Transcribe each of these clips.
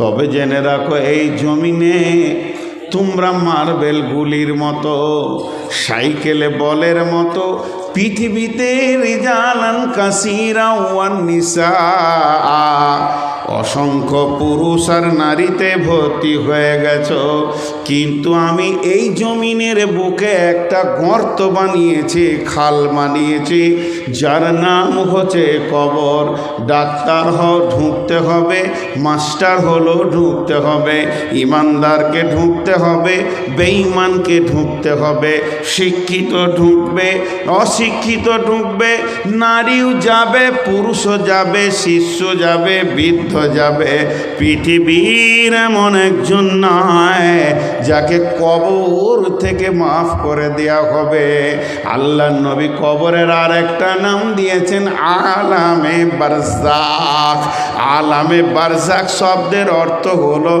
তবে জেনে রাখো, এই জমিনে তোমরা মার্বেল গুলির মতো, সাইকেলে বলের মতো, পৃথিবীতে রিজালান কাসিরা ওয়ান নিসা অসংখ্য পুরুষ আর নারীতে ভর্তি হয়ে গেছ। কিন্তু আমি এই জমিনের বুকে একটা গর্ত বানিয়েছি, খাল বানিয়েছি, যার নাম হচ্ছে কবর। ডাক্তার হ ঢুকতে হবে। মাস্টার হলো, ঢুকতে হবে। ইমানদারকে ঢুকতে হবে। বেঈমানকে ঢুকতে হবে। শিক্ষিত ঢুকবে, অশিক্ষিত ঢুকবে, নারীও যাবে, পুরুষও যাবে, শিষ্য যাবে, বৃদ্ধ যাবে। পৃথিবীর এমন একজন নয় যাকে কবর থেকে মাফ করে দেওয়া হবে। আল্লাহ নবী কবরের আর একটা নাম দিয়েছেন আলামে বারজাক আলামে বারজাক শব্দের অর্থ হলো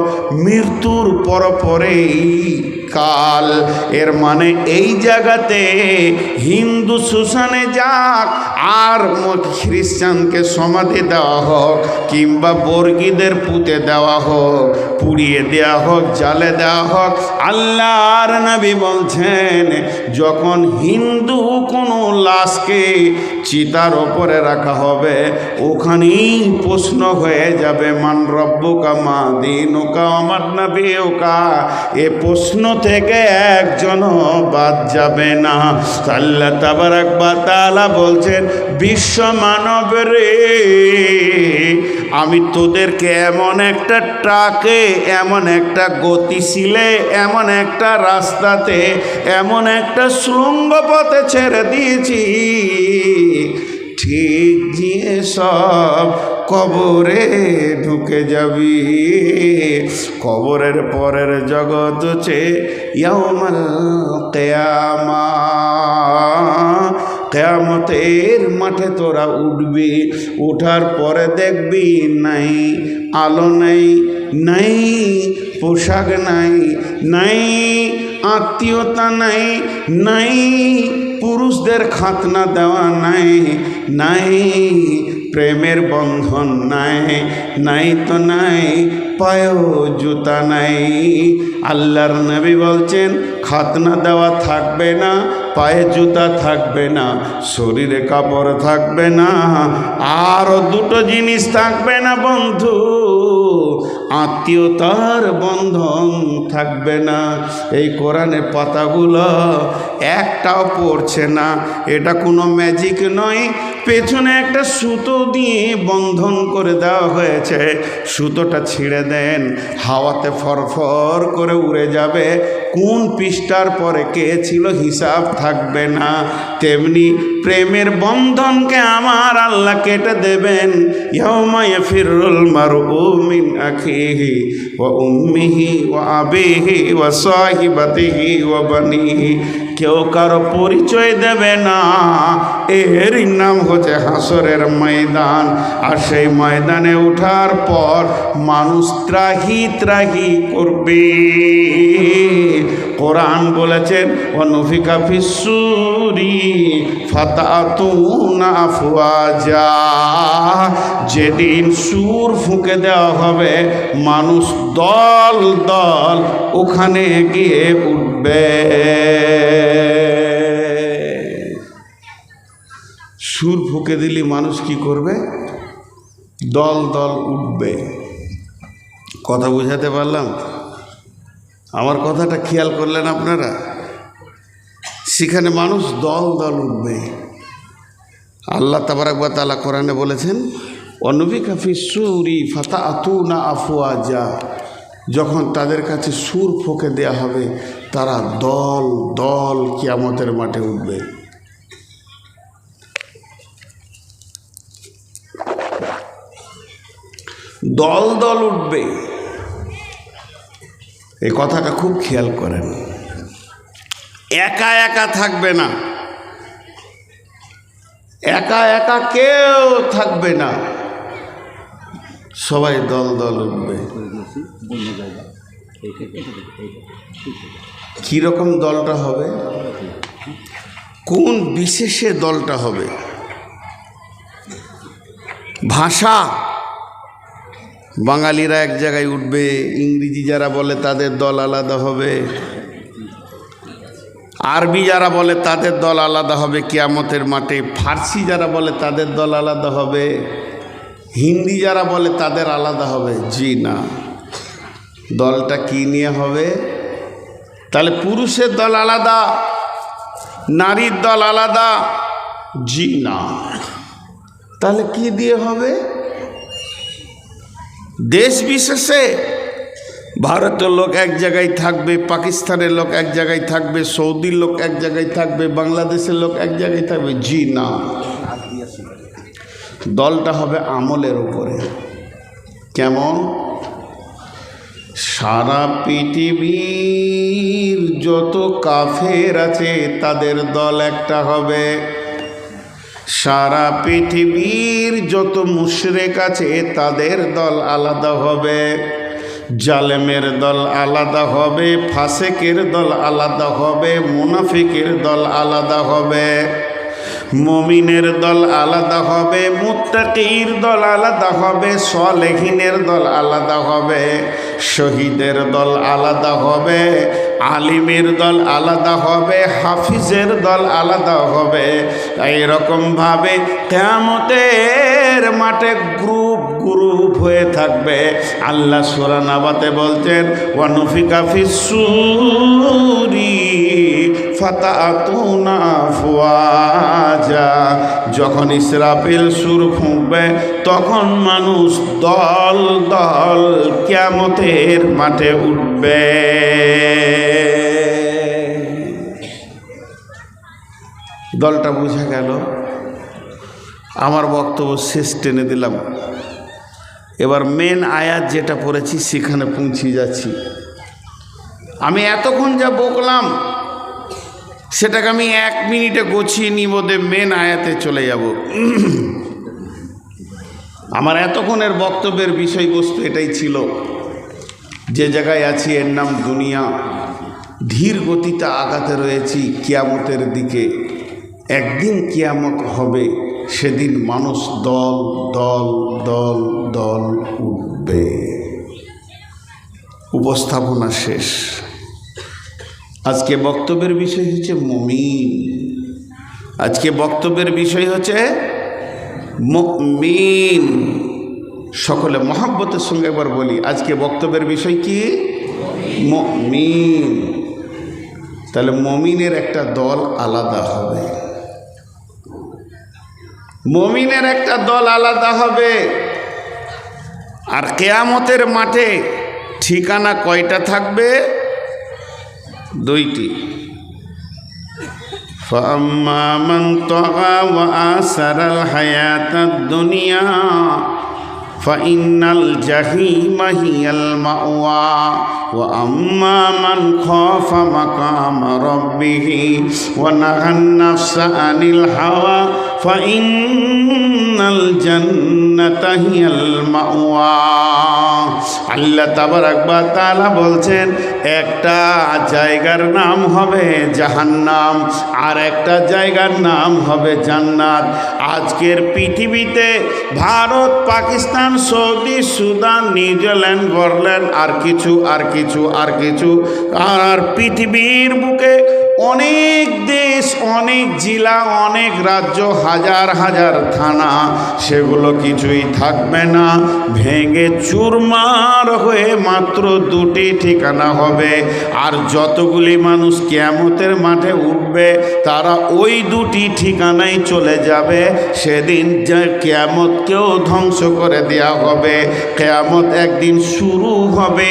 মৃত্যুর পর পরেই কাল। এর মানে এই জায়গাতে হিন্দু শ্মশানে যাক, আর খ্রিস্টানকে সমাধি দেওয়া হোক, কিংবা বর্গীদের পুঁতে দেওয়া হোক, পুড়িয়ে দেওয়া হোক, জালে দেওয়া হোক, আল্লাহর নবী বলছেন, যখন হিন্দু কোনো লাশকে চিতার ওপরে রাখা হবে, ওখানেই প্রশ্ন হয়ে যাবে, মান রব্বুকা মা দিনুকা আমার নবী ওকা এ প্রশ্ন থেকে একজনও বাদ যাবে না। আল্লাহ তাবার একবার তালা বলছেন, বিশ্ব মানব রে, আমি তোদেরকে এমন একটা ট্রাকে, এমন একটা গতিশীলে, এমন একটা রাস্তাতে, এমন একটা শৃঙ্গ পথে ছেড়ে দিয়েছি। ঠিক গিয়ে সব কবরে ঢুকে যাবি। কবরের পরের জগৎ হচ্ছে ইয়ামাল কেয়ামা। কেয়ামতের মাঠে তোরা উঠবি, উঠার পরে দেখবি নাই আলো নাই নাই পোশাক নাই নাই আত্মীয়তা নাই নাই পুরুষদের খাতনা দেওয়া নাই নাই প্রেমের বন্ধন নাই নাই তো নাই, পায়েও জুতা নাই। আল্লাহর নবী বলছেন, খাতনা দেওয়া থাকবে না, পায়ে জুতা থাকবে না, শরীরে কাপড় থাকবে না আরও দুটো জিনিস থাকবে না বন্ধু। আত্মীয়তার বন্ধন থাকবে না। এই কোরআনের পাতাগুলো একটাও পড়ছে না। এটা কোনো ম্যাজিক নয়। পেছনে একটা সুতো দিয়ে বন্ধন করে দেওয়া হয়েছে। সুতোটা ছিঁড়ে দেন। হাওয়াতে ফরফর করে উড়ে যাবে। কোন পৃষ্ঠার পরে কে ছিল হিসাব থাকবে না। তেমনি প্রেমের বন্ধনকে আমার আল্লাহ কেটে দেবেন। ইয়াউমায় ফিরুল মারু মিন আখিহি ওয়া উম্মিহি ওয়া আবিহি ওয়া সাহিবাতিহি ওয়া বানিহি। কেউ কারও পরিচয় দেবে না। এরই নাম হচ্ছে হাসরের ময়দান। আর সেই ময়দানে ওঠার পর মানুষ ত্রাহি ত্রাহি করবে। কোরআন বলেছেন অনুফিকা ফিসুরি ফাতাতুনা আফওয়াজা। যেদিন সুর ফুঁকে দেওয়া হবে, মানুষ দল দল ওখানে গিয়ে উঠবে। সুর ফুঁকে দিলে মানুষ কি করবে? দল দল উঠবে। কথা বুঝাতে পারলাম? আমার কথাটা খেয়াল করলেন আপনারা? সেখানে মানুষ দল দল উঠবে। আল্লাহ তাবারাকবা তালা কোরআনে বলেছেন অনবী কাফি সুরি ফাতা আতু না আফুয়া যা যখন তাদের কাছে সুর ফোকে দেয়া হবে, তারা দল দল কিয়ামতের মাঠে উঠবে। দল দল উঠবে। এই কথাটা খুব খেয়াল করেন। একা একা থাকবে না। একা একা কেউ থাকবে না। সবাই দল দল উঠবে। কীরকম দলটা হবে? কোন বিশেষে দলটা হবে? ভাষা বাঙালিরা এক জায়গায় উঠবে, ইংরেজি যারা বলে তাদের দল আলাদা হবে। আরবি যারা বলে তাদের দল আলাদা হবে, কিয়ামতের মাঠে। ফার্সি যারা বলে তাদের দল আলাদা হবে, হিন্দি যারা বলে তাদের আলাদা হবে। জি না। দলটা কি নিয়ে হবে? তাহলে পুরুষের দল আলাদা, নারীর দল আলাদা। জি না। তাহলে কি দিয়ে হবে? দেশ বিশেষে ভারতের লোক এক জায়গায় থাকবে, পাকিস্তানের লোক এক জায়গায় থাকবে, সৌদির লোক এক জায়গায় থাকবে, বাংলাদেশের লোক এক জায়গায় থাকবে। জি না। দলটা হবে আমলের উপরে। কেমন? সারা পৃথিবীর যত কাফের আছে, তাদের দল একটা হবে। সারা পৃথিবীর যত মুশরেক আছে, তাদের দল আলাদা হবে। জালেমের দল আলাদা হবে, ফাসেকের দল আলাদা হবে, মুনাফিকের দল আলাদা হবে। মমিনের দল আলাদা হবে, মুত্তাকির দল আলাদা হবে, সলেহিনের দল আলাদা হবে, শহীদের দল আলাদা হবে আলিমের দল আলাদা হবে, হাফিজের দল আলাদা হবে। এইরকমভাবে কেমতের মাঠে গ্রুপ গ্রুপ হয়ে থাকবে। আল্লাহ সোরানাবাতে বলছেন ওয়ানুফিকা ফিসুরি ফাতাতুনা ফুয়াজা যখন ইসরাফিল সুর ফুঁকবে, তখন মানুষ দল দল কিয়ামতের মাঠে উঠবে। দলটা বোঝা গেল। আমার বক্তব্য শেষ টেনে দিলাম। এবার মেন আয়াত যেটা পড়েছি, সেখানে পৌঁছে যাচ্ছি। আমি এতক্ষণ যা বকলাম সেটাকে আমি এক মিনিটে গুছিয়ে নিব দে মেন আয়াতে চলে যাব। আমার এতক্ষণের বক্তব্যের বিষয়বস্তু এটাই ছিল। যে জায়গায় আছি, এর নাম দুনিয়া। ধীর গতিতে আগাতে রয়েছি কিয়ামতের দিকে। একদিন কিয়ামত হবে, সেদিন মানুষ দল দল দল দল উঠবে। উপস্থাপনা শেষ। আজকে বক্তব্যের বিষয় হচ্ছে মমিন। আজকে বক্তব্যের বিষয় হচ্ছে মমিন। সকলে মহাব্বতের সঙ্গে একবার বলি, আজকে বক্তব্যের বিষয় কি? মমিন। তাহলে মমিনের একটা দল আলাদা হবে। মমিনের একটা দল আলাদা হবে। আর কেয়ামতের মাঠে ঠিকানা কয়টা থাকবে? দুইটি فأما من طغى وآثر الحياة الدنيا فإن الجحيم هي المأوى وأما من خاف مقام ربه ونهى النفس عن الهوى ফাইনাল জান্নাতাহিয়াল মাওয়া। আল্লাহ তাবারাকবা তালা বলছেন, একটা জায়গার নাম হবে জাহান্নাম, আর একটা জায়গার নাম হবে জান্নাত। আজকের পৃথিবীতে Bharat, Pakistan, Saudi, Sudan, New Zealand বর্ল্যান্ড আর কিছু আর কিছু আর কিছু আর পৃথিবীর বুকে অনেক দেশ, অনেক জেলা, অনেক রাজ্য, হাজার হাজার থানা, সেগুলো কিছুই থাকবে না। ভেঙে চুরমার হয়ে মাত্র দুটি ঠিকানা হবে। আর যতগুলি মানুষ কেয়ামতের মাঠে উঠবে, তারা ওই দুটি ঠিকানায় চলে যাবে। সেদিন কেয়ামতকেও ধ্বংস করে দেওয়া হবে। কেয়ামত একদিন শুরু হবে,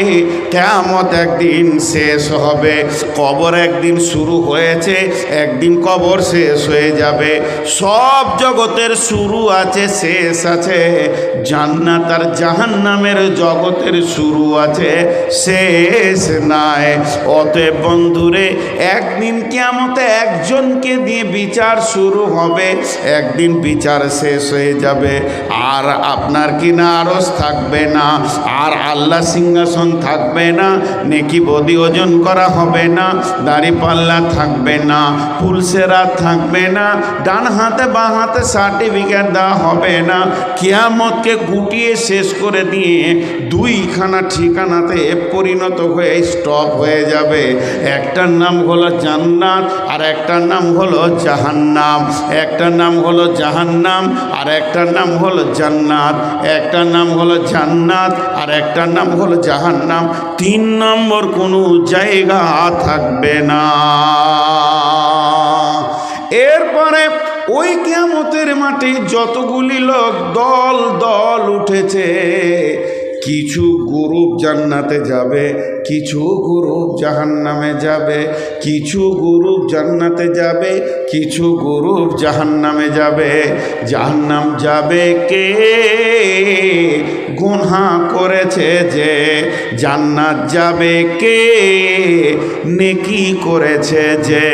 কেয়ামত একদিন শেষ হবে। কবর একদিন শুরু হয়েছে, একদিন কবর শেষ হয়ে যাবে। সব জগতের শুরু আছে, শেষ আছে। জান্নাত আর জাহান্নামের জগতের শুরু আছে, শেষ নাই। অতএব বন্ধুরে, একদিন কেমতে একজনকে দিয়ে বিচার শুরু হবে। একদিন বিচার শেষ হয়ে যাবে। আর আপনার কিনা আরস থাকবে না? আর আল্লাহ সিংহাসন থাকবে না? নেকি বদি ওজন করা হবে না? দাড়ি পাল্লা থাকবে না, পুলসেরা থাকবে না, ডান হাতে বা হাতে সার্টিফিকেট দেওয়া হবে না। কেয়ামতকে গুটিয়ে শেষ করে দিয়ে দুইখানা ঠিকানাতে পরিণত হয়ে স্টপ হয়ে যাবে। একটার নাম হলো জান্নাত, আর একটার নাম হলো জাহান্নাম। একটার নাম হলো জাহান্নাম, আর একটার নাম হলো জান্নাত। একটার নাম হলো জান্নাত, আর একটার নাম হলো জাহান্নাম। তিন নম্বর কোনো জায়গা থাকবে না। এরপরে ওই কেমতের মাটি যতগুলি লোক দল দল উঠেছে কিছু গ্রুপ জান্নাতে যাবে কিছু গ্রুপ জাহান্নামে যাবে, কিছু গ্রুপ জান্নাতে যাবে, কিছু গ্রুপ জাহান্নামে যাবে। জাহান্নাম যাবে কে? গুনহা করেছে যে, জান্নাত যাবে কে? নেকি করেছে যে।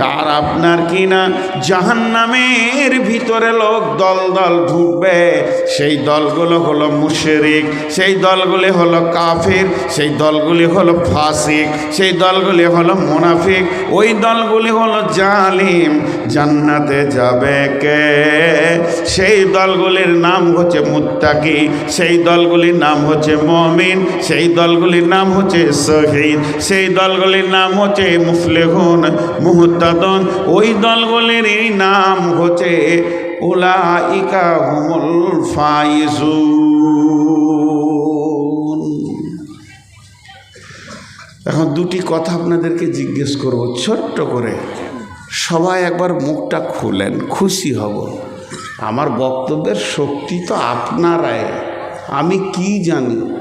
আর আপনার কি কিনা জাহান্নামের ভিতরে লোক দল দল ঢুকবে, সেই দলগুলো হলো মুশেরিক, সেই দলগুলি হলো কাফির, সেই দলগুলি হলো ফাসিক, সেই দলগুলি হলো মুনাফিক। ওই দলগুলি হলো জালিম। জান্নাতে যাবে কে? সেই দলগুলির নাম হচ্ছে মুত্তাকি, সেই দলগুলির নাম হচ্ছে মমিন, সেই দলগুলির নাম হচ্ছে শহীদ, সেই দলগুলির নাম হচ্ছে মুফলেহুন, মুহতাদন। ওই দলগুলির নাম হচ্ছে উলাইকা হুমুল ফাইজুন। এখন দুটি কথা আপনাদেরকে জিজ্ঞেস করব, ছোট্ট করে। সবাই একবার মুখটা খুলেন, খুশি হব। আমার বক্তব্যের শক্তি তো আপনারাই। আমি কি জানি?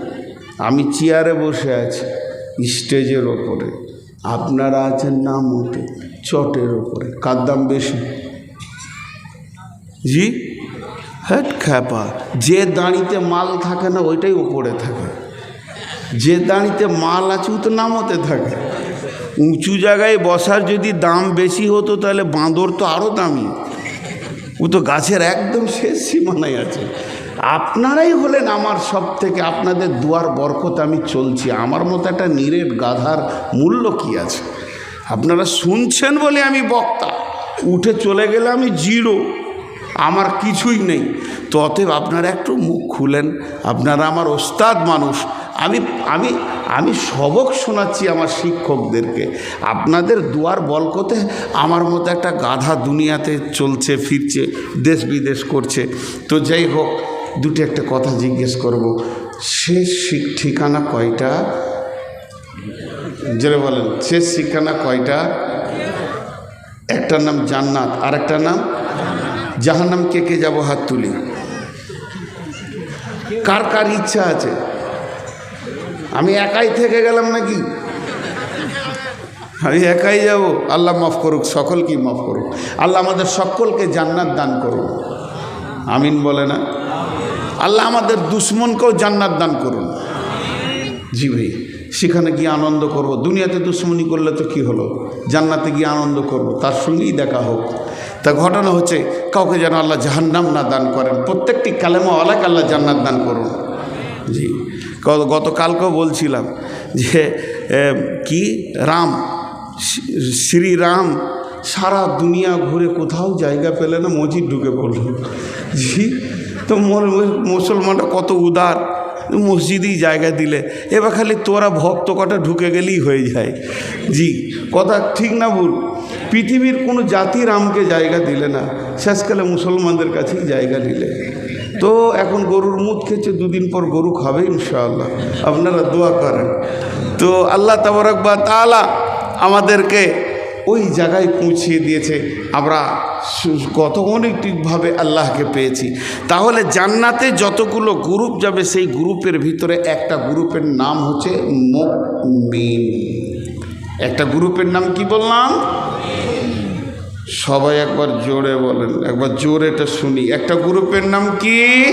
আমি চেয়ারে বসে আছি, স্টেজের ওপরে। আপনারা আছেন নাম উঠে চটের ওপরে। কার দাম বেশি? জি? হ্যাট খ্যাপা। যে দাঁড়িতে মাল থাকে না, ওইটাই উপরে থাকে। যে দাঁড়িতে মাল আছে ও তো নামতে থাকে। উঁচু জায়গায় বসার যদি দাম বেশি হতো তাহলে বাঁদর তো আরও দামি। ও তো গাছের একদম শেষ সীমানায় আছে। আপনারাই হলেন আমার সব থেকে আপনাদের দুয়ার বরকত আমি চলছি। আমার মতো একটা নিরেট গাধার মূল্য কি আছে? আপনারা শুনছেন বলে আমি বক্তা। উঠে চলে গেলে আমি জিরো। আমার কিছুই নেই। তো অতএব আপনারা একটু মুখ খুলেন। আপনারা আমার ওস্তাদ মানুষ। আমি আমি আমি সবক শোনাচ্ছি আমার শিক্ষকদেরকে। আপনাদের দুয়ার বলকতে আমার মতো একটা গাধা দুনিয়াতে চলছে, ফিরছে দেশ বিদেশ করছে। তো যাই হোক, দুটি একটা কথা জিজ্ঞেস করব। শেষ ঠিকানা কয়টা? জেরে বলেন, শেষ ঠিকানা কয়টা? একটার নাম জান্নাত আর একটার নাম? জাহান্নাম কে কে যাব হাত তুলি? কার কার ইচ্ছা আছে? আমি একাই থেকে গেলাম নাকি? আমি একাই যাব। আল্লাহ মাফ করুক, সকলকেই মাফ করুক। আল্লাহ আমাদের সকলকে জান্নাত দান করুন। আমিন বলে না। আল্লাহ আমাদের দুশ্মনকেও জান্নাত দান করুন। জি ভাই, সেখানে গিয়ে আনন্দ করব। দুনিয়াতে দুশ্মনী করলে তো কি হলো? জান্নাতে গিয়ে আনন্দ করব। তার সঙ্গেই দেখা হোক। তা ঘটনা হচ্ছে, কাউকে যেন আল্লাহ জাহান্নাম না দান করেন। প্রত্যেকটি কালেমা অলাক আল্লাহ জান্নাত দান করুন। জি। গতকালকেও বলছিলাম যে কি? রাম। শ্রী- শ্রীরাম সারা দুনিয়া ঘুরে কোথাও জায়গা পেলে না মসজিদ ঢুকে পড়ল। জি। তো মুসলমানরা কত উদার। মসজিদেই জায়গা দিলে। এবার খালি তোরা ভক্ত কটা ঢুকে গেলেই হয়ে যায়। জি। কথা ঠিক না ভুল। পৃথিবীর কোনো জাতি রামকে জায়গা দিলে না। শেষকালে মুসলমানদের কাছেই জায়গা দিলে তো এখন গরুর মুখ খেয়েছে, দুদিন পর গরু খাবে ইনশাআল্লাহ। আপনারা দোয়া করেন। তো আল্লাহ তাবরকবা তালা আমাদেরকে ওই জায়গায় পৌঁছিয়ে দিয়েছে। আমরা কত অনেকভাবে আল্লাহকে পেয়েছি। তাহলে জান্নাতে যতগুলো গ্রুপ যাবে, সেই গ্রুপের ভিতরে একটা গ্রুপের নাম হচ্ছে মুমিন। একটা গ্রুপের নাম কি বললাম? সবাই একবার জোরে বলেন একবার জোরে এটা শুনি। একটা গ্রুপের নাম কি?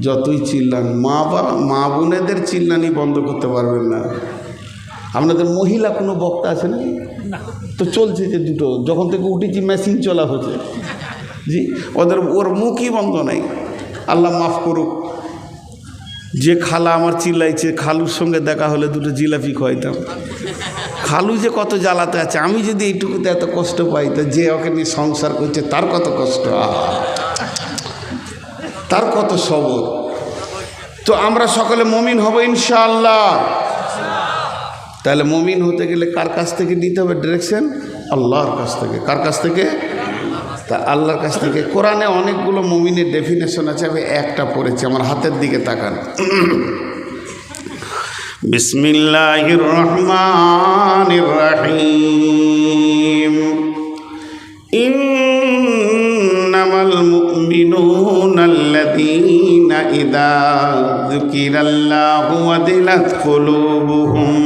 যতই চিল্লান মা বা মা বোনেদের চিল্লানি বন্ধ করতে পারবেন না। আপনাদের মহিলা কোনো বক্তা আছে না। তো চলছে যে দুটো যখন থেকে উঠেছি মেশিন চলা হচ্ছে। জি ওদের ওর মুখই বন্ধ নাই। আল্লাহ মাফ করুক। যে খালা আমার চিল্লাইছে, খালুর সঙ্গে দেখা হলে দুটো জিলাপি খাইতাম খালু যে কত জ্বালাতে আছে, আমি যদি এইটুকুতে এত কষ্ট পাই, তো যে ওকে নিয়ে সংসার করছে, তার কত কষ্ট? তার কত সবর? তো আমরা সকলে মমিন হব ইনশাআল্লাহ। তাহলে মমিন হতে গেলে কার কাছ থেকে নিতে হবে ডিরেকশন আল্লাহর কাছ থেকে। কার কাছ থেকে? তা আল্লাহর কাছ থেকে কোরআনে অনেকগুলো মুমিনের ডেফিনেশন আছে, আমি একটা পড়েছি, আমার হাতের দিকে তাকান। বিসমিল্লাহির রহমানির রাহিম ইন্নামাল মুমিনুনা আল্লাযীনা ইযা যুকিরাল্লাহু কুলুবুহুম।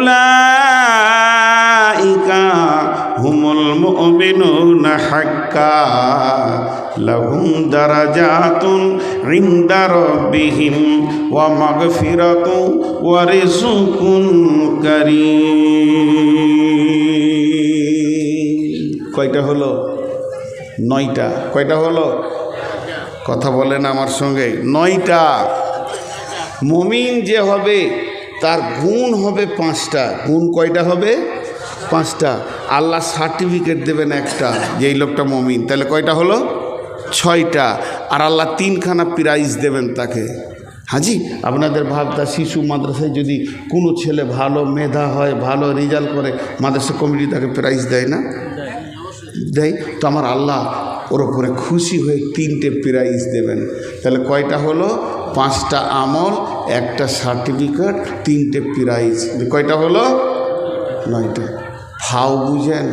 উলাইকা হুমুল মুমিনুনা হাক্কা লাহুম দারাজাতুন ইনদা রাব্বিহিম ওয়া মাগফিরাতু ওয়া রিজকুন কারীম। কয়টা হলো? নয়টা। কয়টা হলো? কথা বলেন আমার সঙ্গে। নয়টা। মুমিন যে হবে তার গুণ হবে পাঁচটা। গুণ কয়টা হবে? পাঁচটা। আল্লাহ সার্টিফিকেট দেবেন একটা যে এই লোকটা মমিন। তাহলে কয়টা হলো? ছয়টা। আর আল্লাহ তিনখানা প্রাইজ দেবেন তাকে। হাজি, আপনাদের ভাবতা শিশু মাদ্রাসায় যদি কোনো ছেলে ভালো মেধা হয়, ভালো রেজাল্ট করে, মাদ্রাসা কমিটি তাকে প্রাইজ দেয় না? দেয়। তো আমার আল্লাহ ওর ওপরে খুশি হয়ে তিনটে প্রাইজ দেবেন। তাহলে কয়টা হলো? পাঁচটা আমল একটা সার্টিফিকেট তিনটে প্রাইজ কয়টা হলো? নয়টা। ফাও বুঝেন?